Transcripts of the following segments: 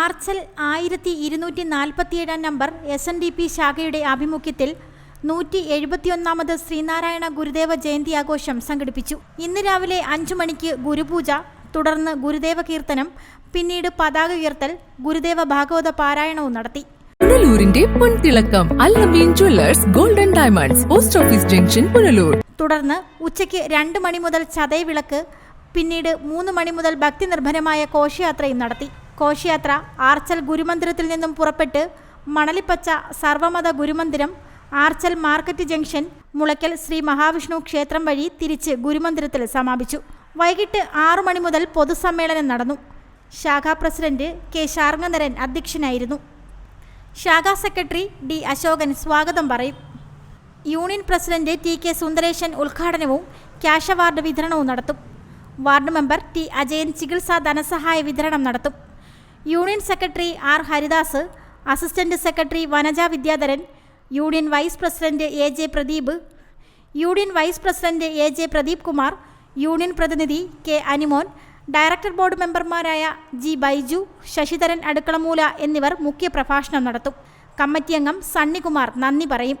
ആർച്ചൽ ആയിരത്തി ഇരുന്നൂറ്റി നാൽപ്പത്തിയേഴാം number S N D P ശാഖയുടെ ആഭിമുഖ്യത്തിൽ നൂറ്റി എഴുപത്തിയൊന്നാമത് ശ്രീനാരായണ ഗുരുദേവ ജയന്തി ആഘോഷം സംഘടിപ്പിച്ചു. ഇന്ന് രാവിലെ അഞ്ചു മണിക്ക് ഗുരുപൂജ തുടർന്ന് ഗുരുദേവ കീർത്തനം പിന്നീട് പതാക ഉയർത്തൽ ഗുരുദേവ ഭാഗവത പാരായണവും നടത്തി. പുനലൂരിന്റെ പൊൻതിളക്കം Allameen jewellers golden diamonds post office junction Punalur. തുടർന്ന് ഉച്ചയ്ക്ക് രണ്ട് മണി മുതൽ ചതയവിളക്ക് പിന്നീട് മൂന്ന് മണി മുതൽ ഭക്തി നിർഭരമായ കോശയാത്രയും നടത്തി. ഘോഷയാത്ര ആർച്ചൽ ഗുരുമന്ദിരത്തിൽ നിന്നും പുറപ്പെട്ട് മണലിപ്പച്ച സർവമത ഗുരുമന്ദിരം ആർച്ചൽ മാർക്കറ്റ് ജംഗ്ഷൻ മുളയ്ക്കൽ ശ്രീ മഹാവിഷ്ണു ക്ഷേത്രം വഴി തിരിച്ച് ഗുരുമന്ദിരത്തിൽ സമാപിച്ചു. വൈകിട്ട് ആറു മണി മുതൽ പൊതുസമ്മേളനം നടന്നു. ശാഖാ പ്രസിഡന്റ് കെ ശാർങ്ങനരൻ അധ്യക്ഷനായിരുന്നു. ശാഖാ സെക്രട്ടറി ഡി അശോകൻ സ്വാഗതം പറയും. Union president T K Sundaresan ഉദ്ഘാടനവും ക്യാഷ് അവാർഡ് വിതരണവും നടത്തും. വാർഡ് മെമ്പർ ടി അജയൻ ചികിത്സാ ധനസഹായ വിതരണം നടത്തും. Union secretary R Haridas assistant secretary Vanaja Vidyadharan union vice president A J Pradeep union vice president A J Pradeep Kumar union പ്രതിനിധി K Animon director board മെമ്പർമാരായ G Baiju Sasidharan അടുക്കളമൂല എന്നിവർ മുഖ്യ പ്രഭാഷണം നടത്തും. കമ്മിറ്റി അംഗം സണ്ണികുമാർ നന്ദി പറയും.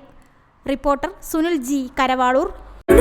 Reporter Sunil G Karavaloor.